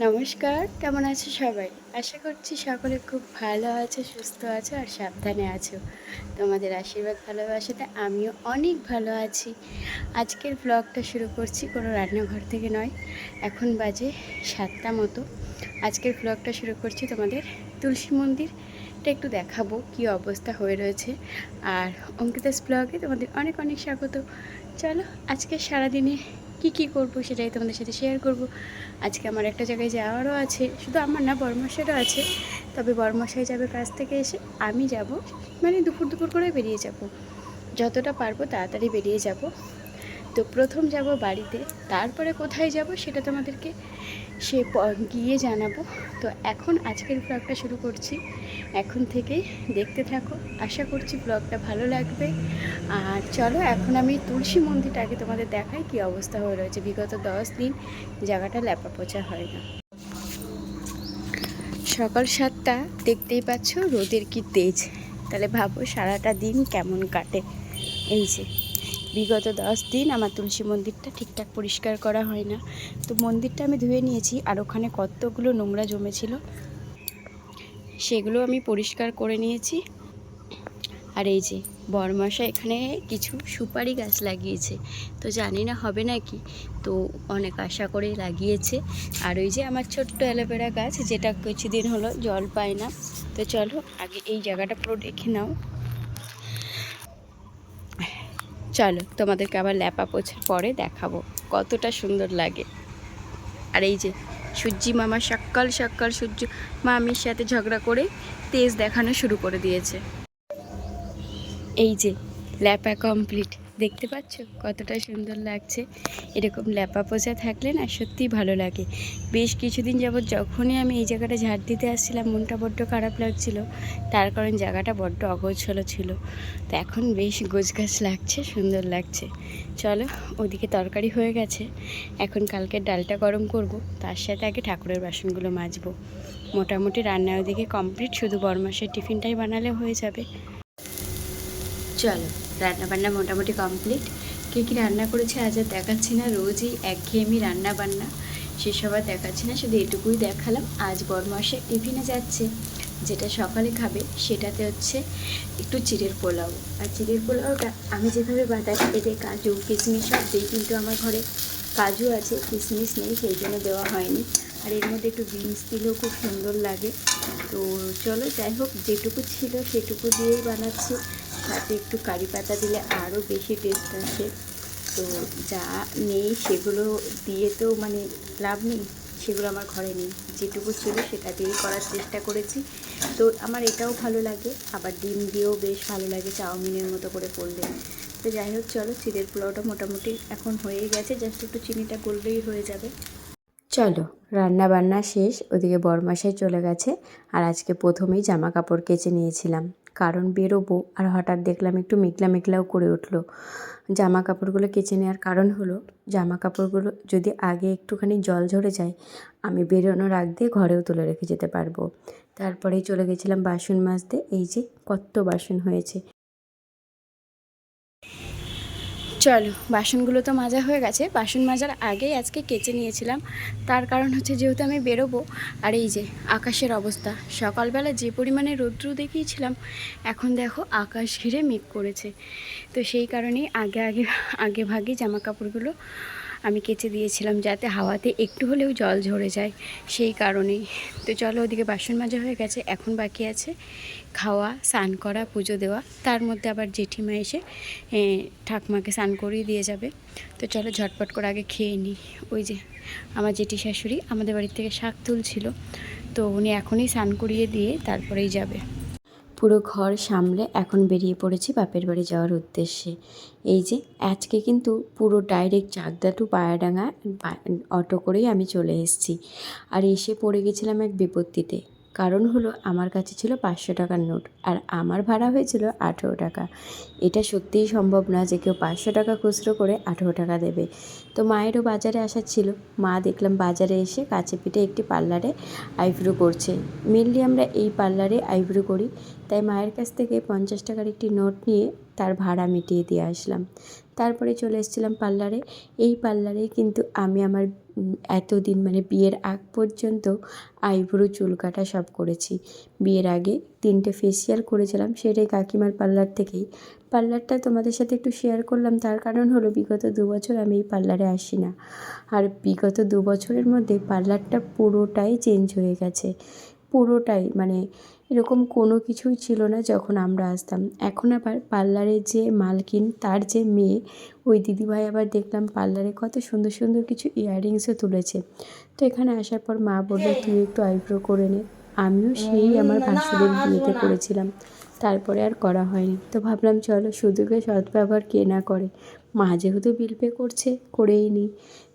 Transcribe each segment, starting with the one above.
নমস্কার, কেমন আছো সবাই? আশা করছি সকলে খুব ভালো আছো, সুস্থ আছো আর সাবধানে আছো। তোমাদের আশীর্বাদ, ভালোবাসাতে আমিও অনেক ভালো আছি। আজকের ব্লগটা শুরু করছি কোনো রান্নাঘর থেকে নয়, এখন বাজে সাতটা মতো। আজকের ব্লগটা শুরু করছি তোমাদের তুলসী মন্দিরটা একটু দেখাবো কি অবস্থা হয়ে রয়েছে। আর অঙ্কিতাস ব্লগে তোমাদের অনেক অনেক স্বাগত। চলো আজকে সারাদিনে কি কি করব সেটাই তোমাদের সাথে শেয়ার করব। আজকে আমার একটা জায়গায় যাওয়ারও আছে, শুধু আমার না বরমশাইরও আছে। তবে বরমশাই যাবে কাজ থেকে এসে আমি যাব মানে দুপুর দুপুর করে বেরিয়ে যাব। যতটা পারব তাড়াতাড়ি বেরিয়ে যাব। তো প্রথম যাব বাড়িতে, তারপরে কোথায় যাব সেটা তোমাদেরকে সে গিয়ে জানাব। তো এখন আজকের ব্লগটা শুরু করছি। এখন থেকেই দেখতে থাকো। আশা করছি ব্লগটা ভালো লাগবে। আর চলো, এখন আমি তুলসী মন্দিরটা আগে তোমাদের দেখাই কি অবস্থা হয়ে রয়েছে। বিগত দশ দিন জায়গাটা ল্যাপা পোচা হয় না। সকাল সাতটা, দেখতেই পাচ্ছ রোদের কি তেজ। তাহলে ভাবো সারাটা দিন কেমন কাটে। এই যে। বিগত দশ দিন আমার তুলসী মন্দিরটা ঠিকঠাক পরিষ্কার করা হয় না। তো মন্দিরটা আমি ধুয়ে নিয়েছি আর ওখানে কতগুলো নোংরা জমেছিল, সেগুলো আমি পরিষ্কার করে নিয়েছি। আর এই যে বরমাসা এখানে কিছু সুপারি গাছ লাগিয়েছে, তো জানি না হবে নাকি, তো অনেক আশা করে লাগিয়েছে। আর ওই যে আমার ছোট্ট অ্যালোভেরা গাছ, যেটা কিছুদিন হলো জল পায় না, তো চলো আগে এই জায়গাটা পুরো দেখে নাও। চলো, তোমাদেরকে আবার ল্যাপা পোছার পরে দেখাবো কতটা সুন্দর লাগে। আর এই যে সূর্যি মামা সকাল সকাল সূর্য মামির সাথে ঝগড়া করে তেজ দেখানো শুরু করে দিয়েছে। এই যে ল্যাপা কমপ্লিট। দেখতে পাচ্ছ? কতটা সুন্দর লাগছে। এরকম ল্যাপা পোচা থাকলে না সত্যিই ভালো লাগে। বেশ কিছুদিন যাবৎ যখনই আমি এই জায়গাটা ঝাড় দিতে আসছিলাম, মনটা বড্ড খারাপ লাগছিল। তার কারণ জায়গাটা বড্ড অগোছলো ছিল। তো এখন বেশ গোছগাছ লাগছে, সুন্দর লাগছে। চলো, ওদিকে তরকারি হয়ে গেছে। এখন কালকে ডালটা গরম করব। তার সাথে আগে ঠাকুরের বাসনগুলো মাজবো। মোটামুটি রান্না ওদিকে কমপ্লিট। শুধু বরমাসের টিফিনটাই বানালে হয়ে যাবে। চলো। রান্না বান্না মোটামুটি কমপ্লিট। কে কী রান্না করেছে আজ আর দেখাচ্ছি না, রোজই একঘেয়েমি রান্না বান্না সেসব আর দেখাচ্ছি না, শুধু এটুকুই দেখালাম। আজ বরমাসে টিফিনে যাচ্ছে, যেটা সকালে খাবে, সেটাতে হচ্ছে একটু চিড়ের পোলাও। আর চিড়ের পোলাওটা আমি যেভাবে বানাই এতে কাজু, কিশমিশ সব দিই, কিন্তু আমার ঘরে কাজু আছে, কিশমিশ নেই, সেই জন্য দেওয়া হয়নি। আর এর মধ্যে একটু বিনস দিলেও খুব সুন্দর লাগে। তো চলো যাই হোক, যেটুকু ছিল সেটুকু দিয়েই বানাচ্ছি। সাথে একটু কারি পাতা দিলে আরও বেশি টেস্ট আসে। তো যা নেই সেগুলো দিয়ে তো মানে লাভ নেই, সেগুলো আমার ঘরে নেই। যেটুকু ছিল সেটা দিয়েই করার চেষ্টা করেছি। তো আমার এটাও ভালো লাগে, আবার ডিম দিয়েও বেশ ভালো লাগে চাউমিনের মতো করে করলে। তো যাই হোক, চলো চিড়ের পোলাওটা মোটামুটি এখন হয়ে গেছে জাস্ট একটু চিনিটা গললেই হয়ে যাবে। চলো রান্না বান্না শেষ, ওদিকে বরমাসায় চলে গেছে, আর আজকে প্রথমেই জামা কাপড় কেচে নিয়েছিলাম। কারণ বেরোবো আর হঠাৎ দেখলাম একটু মেঘলা মেঘলাও করে উঠল। জামা কাপড়গুলো কেচে নেওয়ার কারণ হলো জামা কাপড়গুলো যদি আগে একটুখানি জল ঝরে যায়, আমি বেরোনোর আগ দিয়ে ঘরেও তুলে রেখে যেতে পারব। তারপরেই চলে গেছিলাম বাসন মাজতে, এই যে কত বাসন হয়েছে। চলো, বাসনগুলো তো মাজা হয়ে গেছে। বাসন মাজার আগেই আজকে কেচে নিয়েছিলাম। তার কারণ হচ্ছে যেহেতু আমি বেরোবো, আর এই যে আকাশের অবস্থা, সকালবেলা যে পরিমাণে রৌদ্র দেখিয়েছিলাম, এখন দেখো আকাশ ঘিরে মেঘ করেছে। তো সেই কারণেই আগে আগে আগে ভাগে জামা কাপড়গুলো আমি কেচে দিয়েছিলাম যাতে হাওয়াতে একটু হলেও জল ঝরে যায়, সেই কারণেই। তো চলো ওদিকে বাসন মাজা হয়ে গেছে, এখন বাকি আছে খাওয়া, স্নান করা, পুজো দেওয়া। তার মধ্যে আবার জেঠিমা এসে ঠাকমাকে স্নান করিয়ে দিয়ে যাবে। তো চলো ঝটপট করে আগে খেয়ে নিই। ওই যে আমার জেঠি শাশুড়ি আমাদের বাড়ির থেকে শাক তুলছিল, তো উনি এখনই স্নান করিয়ে দিয়ে তারপরেই যাবে। পুরো ঘর সামলে এখন বেরিয়ে পড়েছি বাপের বাড়ি যাওয়ার উদ্দেশ্যে। এই যে, আজকে কিন্তু পুরো direct Chakdah to Payadanga auto করেই আমি চলে এসেছি। আর এসে পড়ে গেছিলাম এক বিপত্তিতে। কারণ হলো আমার কাছে ছিল পাঁচশো টাকার নোট আর আমার ভাড়া হয়েছিল আঠেরো টাকা। এটা সত্যিই সম্ভব না যে কেউ পাঁচশো টাকা খুচরো করে আঠেরো টাকা দেবে। তো মায়েরও বাজারে আসার ছিল। মা দেখলাম বাজারে এসে কাছে পিঠে একটি পার্লারে আইব্রো করছে। মেনলি আমরা এই পার্লারে আইব্রো করি। তাই মায়ের কাছ থেকে পঞ্চাশ টাকার একটি নোট নিয়ে তার ভাড়া মিটিয়ে দিয়ে আসলাম। তারপরে চলে এসেছিলাম পার্লারে। এই পার্লারে কিন্তু আমি আমার এতদিন মানে বিয়ের আগ পর্যন্ত আইব্রো চুল কাটা সব করেছি। বিয়ের আগে তিনটে ফেসিয়াল করেছিলাম, সেটাই কাকিমার পার্লার থেকেই। পার্লারটা তোমাদের সাথে একটু শেয়ার করলাম, তার কারণ হলো বিগত দু বছর আমি এই পার্লারে আসি না। আর বিগত দু বছরের মধ্যে পার্লারটা পুরোটাই চেঞ্জ হয়ে গেছে। পুরোটাই মানে এরকম কোনো কিছুই ছিল না যখন আমরা আসতাম। এখন আবার পার্লারের যে মালকিন তার যে মেয়ে ওই দিদিভাই আবার দেখলাম পার্লারে কত সুন্দর সুন্দর কিছু ইয়াররিংসও তুলেছে। তো এখানে আসার পর মা বলল তুই একটু আইব্রো করে নে। আমিও সেই আমার ভাসুরের বিয়েতে করেছিলাম। তারপরে আর করা হয়নি। তো ভাবলাম চলো সুযোগে সদ্ব্যবহার কে না করে? মা যেহেতু বিল পে করছে করেই নিই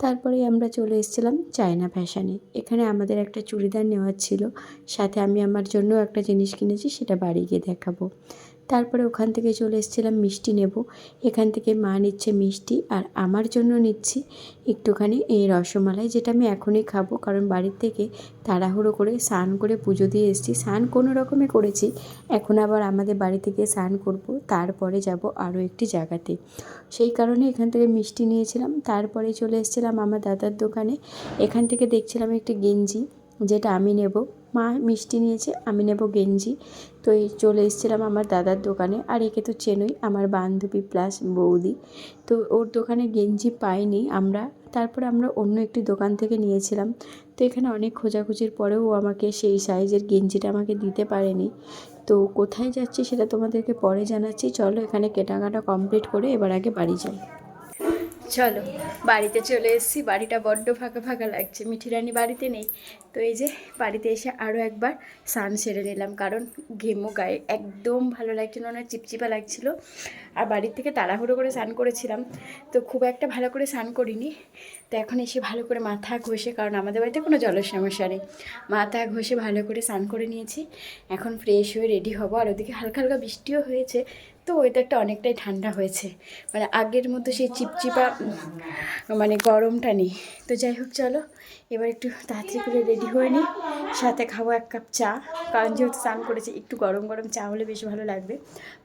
তারপরে আমরা চলে এসেছিলাম চায়না ফ্যাশানে এখানে আমাদের একটা চুড়িদার নেওয়ার ছিল। সাথে আমি আমার জন্য একটা জিনিস কিনেছি, সেটা বাড়ি গিয়ে দেখাবো। তারপরে ওখান থেকে চলে এসেছিলাম মিষ্টি নেব। এখান থেকে মা নিচ্ছে মিষ্টি আর আমার জন্য নিচ্ছি একটুখানি এই রসমালাই যেটা আমি এখনই খাব। কারণ বাড়ির থেকে তাড়াহুড়ো করে স্নান করে পুজো দিয়ে এসেছি। স্নান কোনো রকমে করেছি। এখন আবার আমাদের বাড়ি থেকে স্নান করব। তারপরে যাব আরও একটি জায়গাতে। সেই কারণে এখান থেকে মিষ্টি নিয়েছিলাম। তারপরে চলে এসেছিলাম আমার দাদার দোকানে। এখান থেকে দেখছিলাম একটি গেঞ্জি যেটা আমি নেব। মা মিষ্টি নিয়েছে, আমি নেব গেঞ্জি। তো এই চলে এসেছিলাম আমার দাদার দোকানে, আর একে তো চেনই, আমার বান্ধবী প্লাস বৌদি। তো ওর দোকানে গেঞ্জি পাইনি আমরা। তারপরে আমরা অন্য একটি দোকান থেকে নিয়েছিলাম। তো এখানে অনেক খোঁজাখুঁজির পরেও ও আমাকে সেই সাইজের গেঞ্জিটা আমাকে দিতে পারেনি। তো কোথায় যাচ্ছি সেটা তোমাদেরকে পরে জানাচ্ছি। চলো এখানে কেনাকাটা কমপ্লিট করে এবার আগে বাড়ি যাই। চলো, বাড়িতে চলে এসেছি। বাড়িটা বড্ড ফাঁকা ফাঁকা লাগছে মিঠি রানি বাড়িতে নেই। তো এই যে বাড়িতে এসে আরও একবার স্নান সেরে নিলাম, কারণ ঘেমো গায়ে একদম ভালো লাগছিল না চিপচিপা লাগছিল। আর বাড়ির থেকে তাড়াহুড়ো করে স্নান করেছিলাম, তো খুব একটা ভালো করে স্নান করিনি। তো এখন এসে ভালো করে মাথা ঘষে, কারণ আমাদের বাড়িতে কোনো জলের সমস্যা নেই। মাথা ঘষে ভালো করে স্নান করে নিয়েছি। এখন ফ্রেশ হয়ে রেডি হব। আর ওদিকে হালকা হালকা বৃষ্টিও হয়েছে, তো ওয়েদারটা অনেকটাই ঠান্ডা হয়েছে। মানে আগের মতো সেই চিপচিপা মানে গরমটা নেই। তো যাই হোক, চলো, এবার একটু তাড়াতাড়ি করে রেডি হয়ে নিই। সাথে খাব এক কাপ চা, কারণ যেহেতু স্নান করেছি, একটু গরম গরম চা হলে বেশ ভালো লাগবে।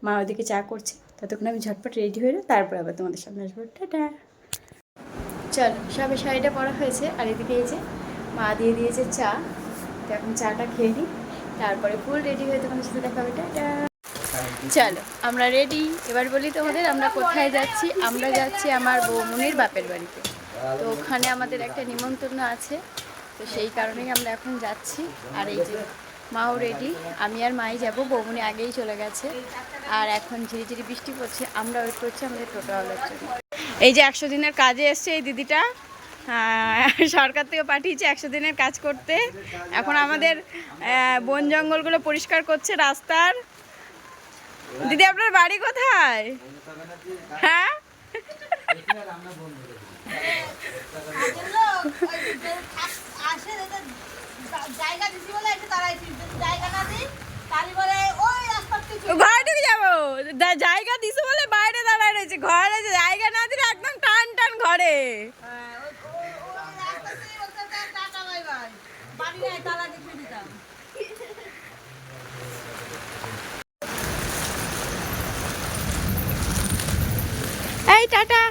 মা ওদিকে চা করছে, ততক্ষণ আমি ঝটপট রেডি হয়ে, তারপর আবার তোমাদের সামনে আসব। টাটা! চলো, সবে শাড়িটা পরা হয়েছে। আর এদিকে এই যে মা দিয়ে দিয়েছে চা। তো এখন চাটা খেয়ে নিই তারপরে ফুল রেডি হয়ে তোমাদের সাথে দেখা হবে। চলো, আমরা রেডি। এবার বলি তোমাদের আমরা কোথায় যাচ্ছি। আমরা যাচ্ছি আমার বৌমনির বাপের বাড়িতে। তো ওখানে আমাদের একটা নিমন্ত্রণ আছে। তো সেই কারণেই আমরা এখন যাচ্ছি। আর এই যে মাও রেডি। আমি আর মাই যাব। বৌমনি আগেই চলে গেছে। আর এখন ঝিরিঝিরি বৃষ্টি পড়ছে। আমরা ওয়েট করছি আমাদের টোটোওয়ালার জন্য এই যে একশো দিনের কাজে এসছে এই দিদিটা। সরকার থেকে পাঠিয়েছে একশো দিনের কাজ করতে। এখন আমাদের বন জঙ্গলগুলো পরিষ্কার করছে রাস্তার। দিদি, আপনার বাড়ি কোথায়? হ্যাঁ? ঘরে যাব। জায়গা দিছে বলে বাইরে দাঁড়ায় রয়েছে। ঘরে যে জায়গা না দিলে একদম টান দিতাম এই টাটা।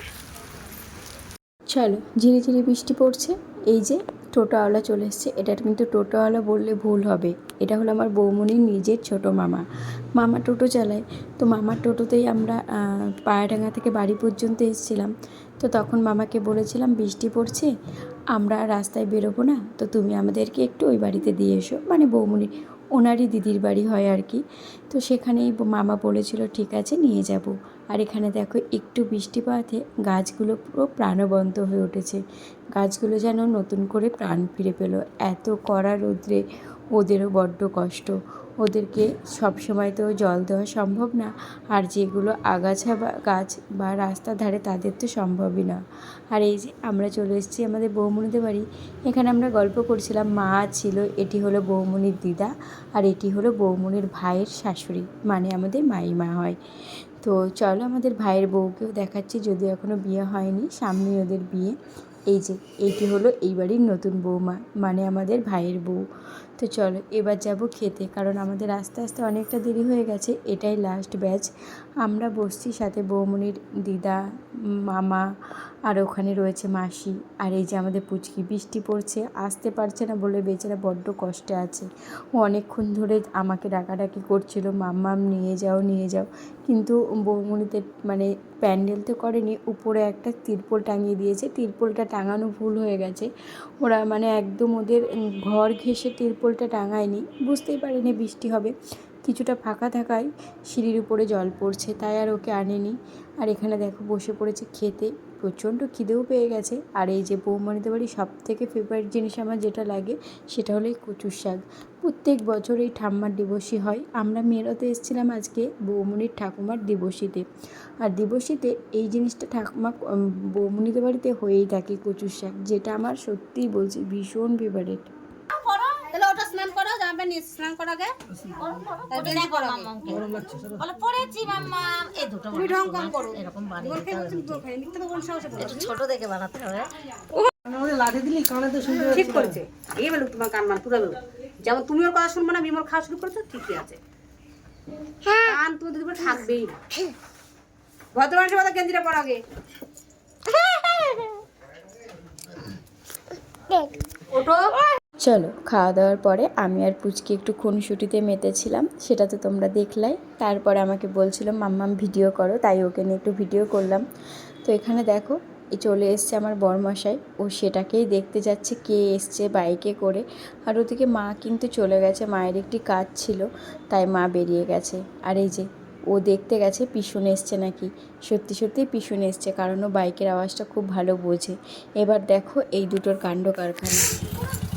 চলো ঝিরিঝিরি বৃষ্টি পড়ছে। এই যে টোটোওয়ালা চলে এসছে। এটা কিন্তু টোটোওয়ালা বললে ভুল হবে। এটা হলো আমার বৌমনির নিজের ছোট মামা। মামা টোটো চালায়। তো মামার টোটোতেই আমরা পায়াডাঙ্গা থেকে বাড়ি পর্যন্ত এসেছিলাম। তো তখন মামাকে বলেছিলাম, বৃষ্টি পড়ছে, আমরা রাস্তায় বেরোবো না। তো তুমি আমাদেরকে একটু ওই বাড়িতে দিয়ে এসো। মানে বৌমনি ওনারই দিদির বাড়ি হয় আর কি। তো সেখানেই মামা বলেছিল, ঠিক আছে, নিয়ে যাব। আর এখানে দেখো একটু বৃষ্টিপাতে গাছগুলো পুরো প্রাণবন্ত হয়ে উঠেছে। গাছগুলো যেন নতুন করে প্রাণ ফিরে পেল। এত কড়া রৌদ্রে ওদেরও বড্ড কষ্ট। ওদেরকে সব সময় তো জল দেওয়া সম্ভব না, আর যেগুলো আগাছা বা গাছ বা রাস্তার ধারে তাদের তো সম্ভবই না। আর এই যে আমরা চলে এসেছি আমাদের বৌমনিদের বাড়ি। এখানে আমরা গল্প করছিলাম, মা ছিল, এটি হলো বৌমনির দিদা, আর এটি হলো বৌমনির ভাইয়ের শাশুড়ি মানে আমাদের মাইমা হয়। তো চলো আমাদের ভাইয়ের বউকেও দেখাচ্ছি, যদিও এখনও বিয়ে হয়নি সামনে ওদের বিয়ে। এই যে, এইটি হলো এই বাড়ির নতুন বৌমা মানে আমাদের ভাইয়ের বউ। তো চলো, এবার যাব খেতে, কারণ আমাদের আস্তে আস্তে অনেকটা দেরি হয়ে গেছে, এটাই লাস্ট ব্যাচ আমরা বসছি সাথে বৌমনির দিদা, মামা, আর ওখানে রয়েছে মাসি। আর এই যে আমাদের পুচকি, বৃষ্টি পড়ছে, আসতে পারছে না বলে বেচারা বড্ড কষ্টে আছে। ও অনেকক্ষণ ধরে আমাকে ডাকাডাকি করছিল মাম্মাম নিয়ে যাও নিয়ে যাও। কিন্তু বৌমনিতে মানে প্যান্ডেল তো করেনি, উপরে একটা তিরপল টাঙিয়ে দিয়েছে, তিরপলটা টাঙানো ভুল হয়ে গেছে। ওরা মানে একদম ওদের ঘর ঘেঁষে তিরপলটা টাঙায়নি বুঝতেই পারিনি বৃষ্টি হবে। কিছুটা ফাঁকা থাকায় সিঁড়ির উপরে জল পড়ছে, তাই আর ওকে আনেনি। আর এখানে দেখো বসে পড়েছে খেতে, প্রচণ্ড খিদেও পেয়ে গেছে। আর এই যে বৌমনিতে বাড়ি সব থেকে ফেভারিট জিনিস আমার যেটা লাগে, সেটা হলো এই কচুর শাক। প্রত্যেক বছর এই ঠাম্মার দিবসী হয়। আমরা মেয়েরাতে এসেছিলাম আজকে বৌমনির ঠাকুমার দিবসীতে। আর দিবসীতে এই জিনিসটা ঠাকুমা বৌমনিদের বাড়িতে হয়েই থাকে কচুর শাক, যেটা আমার সত্যিই বলছি ভীষণ ফেভারিট করো তাহলে ওটা স্নান করো জামা প্যান্ট নিয়ে স্নান আগে। বলে পড়েছি মাম্মা। এই দুটো তুমি ঢং কম করো। এরকম বানিয়ে কোন ছোট দেখে বানাতে হবে। ঠিক করেছে। এই বেলুক তোমার কান মান পুরো যেমন তুমি ওর কথা শুনবে না ওর খাওয়া শুরু করেছ ঠিকই আছে। কান তুমি দুদিন থাকবেই না। ভদ্র মানুষের মতো গেঞ্জিটা পর আগে ওটো চলো, খাওয়া দাওয়ার পরে আমি আর পুচকি একটু খুনসুটিতে মেতেছিলাম, সেটা তো তোমরা দেখলাই। তারপরে আমাকে বলছিল, মাম্মাম, ভিডিও করো। তাই ওকে নিয়ে একটু ভিডিও করলাম। তো এখানে দেখো চলে এসছে আমার বরমশাই। ও সেটাকেই দেখতে যাচ্ছে, কে এসছে, বাইকে করে। আর ওদিকে মা কিন্তু চলে গেছে, মায়ের একটি কাজ ছিল, তাই মা বেরিয়ে গেছে। আর এই যে, ও দেখতে গেছে পিছনে এসছে নাকি? সত্যি সত্যিই পিছনে এসছে, কারণ ও বাইকের আওয়াজটা খুব ভালো বোঝে। এবার দেখো, এই দুটোর কাণ্ড কারখানা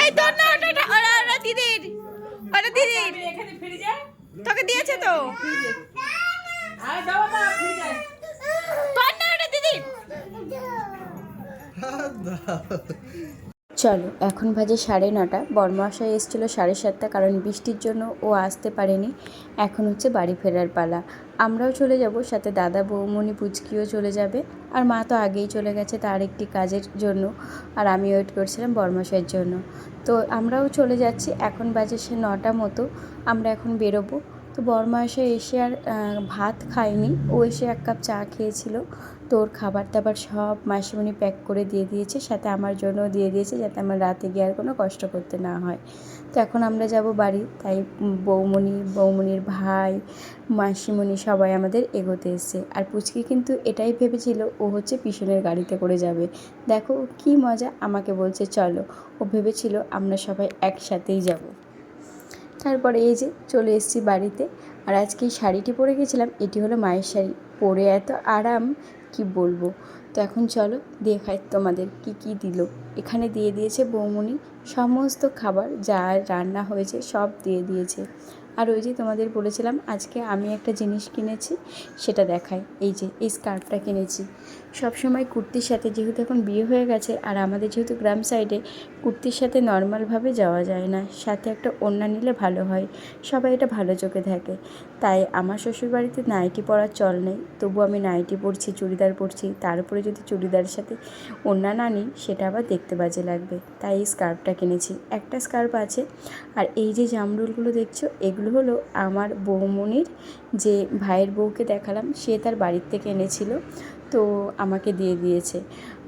এই তোর না ওটা ওটা দিদির দিদির। তোকে দিয়েছে তো। তোর না ওটা দিদির। চলো, এখন বাজে সাড়ে নটা। বর্মাশাই এসেছিল সাড়ে সাতটা, কারণ বৃষ্টির জন্য ও আসতে পারেনি। এখন হচ্ছে বাড়ি ফেরার পালা। আমরাও চলে যাব, সাথে দাদা, বৌমণি, পুচকিও চলে যাবে। আর মা তো আগেই চলে গেছে তার একটি কাজের জন্য, আর আমি ওয়েট করছিলাম বর্মাশাইয়ের জন্য। তো আমরাও চলে যাচ্ছি, এখন বাজে সে নটা মতো। আমরা এখন বেরোবো। তো বরমাসে এসে এসে আর ভাত খায়নি। ও এসে এক কাপ চা খেয়েছিল। তো ওর খাবার দাবার সব মাসিমণি প্যাক করে দিয়ে দিয়েছে, সাথে আমার জন্য দিয়ে দিয়েছে, যাতে আমার রাতে গিয়ে আর কোনো কষ্ট করতে না হয়। তো এখন আমরা যাব বাড়ি, তাই বৌমণি, বৌমণির ভাই, মাসিমণি সবাই আমাদের এগোতে এসছে। আর পুচকি কিন্তু এটাই ভেবেছিল, ও হচ্ছে পিছনের গাড়িতে করে যাবে। দেখো কী মজা, আমাকে বলছে, চলো। ও ভেবেছিল, আমরা সবাই একসাথেই যাব। তারপরে এই যে চলে এসেছি বাড়িতে। আর আজকে এই শাড়িটি পরে গেছিলাম, এটি হলো মায়ের শাড়ি। পরে এত আরাম, কি বলব? তো এখন চলো দেখাই তোমাদের কি কি দিল। এখানে দিয়ে দিয়েছে বৌমনি সমস্ত খাবার, যা রান্না হয়েছে সব দিয়ে দিয়েছে। আর ওই যে তোমাদের বলেছিলাম, আজকে আমি একটা জিনিস কিনেছি, সেটা দেখাই। এই যে, এই স্কার্ফটা কিনেছি। সবসময় কুর্তির সাথে, যেহেতু এখন বিয়ে হয়ে গেছে আর আমাদের যেহেতু গ্রাম সাইডে কুর্তির সাথে নর্মালভাবে যাওয়া যায় না, সাথে একটা ওড়না নিলে ভালো হয়, সবাই এটা ভালো চোখে থাকে তাই আমার শ্বশুরবাড়িতে নাইটি পরার চল নেই, তবু আমি নাইটি পরছি, চুড়িদার পরছি, তার উপরে যদি চুড়িদারের সাথে ওড়না না নিই, সেটা আবার দেখতে বাজে লাগবে। তাই এই স্কার্ফটা কিনেছি, একটা স্কার্ফ আছে আর এই যে জামরুলগুলো দেখছ, এগুলো হলো আমার বৌমনির যে ভাইয়ের বউকে দেখালাম, সে তার বাড়ির থেকে এনেছিল। তো আমাকে দিয়ে দিয়েছে।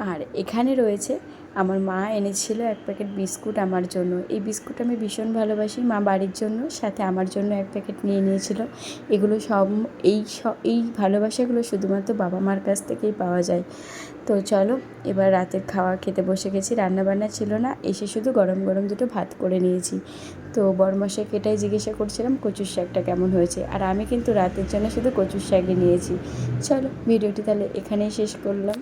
আর এখানে রয়েছে, আমার মা এনেছিল এক প্যাকেট বিস্কুট আমার জন্য। এই বিস্কুট আমি ভীষণ ভালোবাসি মা বাড়ির জন্য, সাথে আমার জন্য এক প্যাকেট নিয়ে নিয়েছিল। এগুলো সব, এই এই ভালোবাসাগুলো শুধুমাত্র বাবা মার কাছ থেকেই পাওয়া যায়। তো চলো, এবার রাতের খাওয়া খেতে বসে গেছি, রান্নাবান্না ছিল না, এসে শুধু গরম গরম দুটো ভাত করে নিয়েছি। তো বরমশাইকে এটাই জিজ্ঞাসা করছিলাম, কচুর শাকটা কেমন হয়েছে? আর আমি কিন্তু রাতের জন্য শুধু কচুর শাকই নিয়েছি। চলো, ভিডিওটি তাহলে এখানেই শেষ করলাম।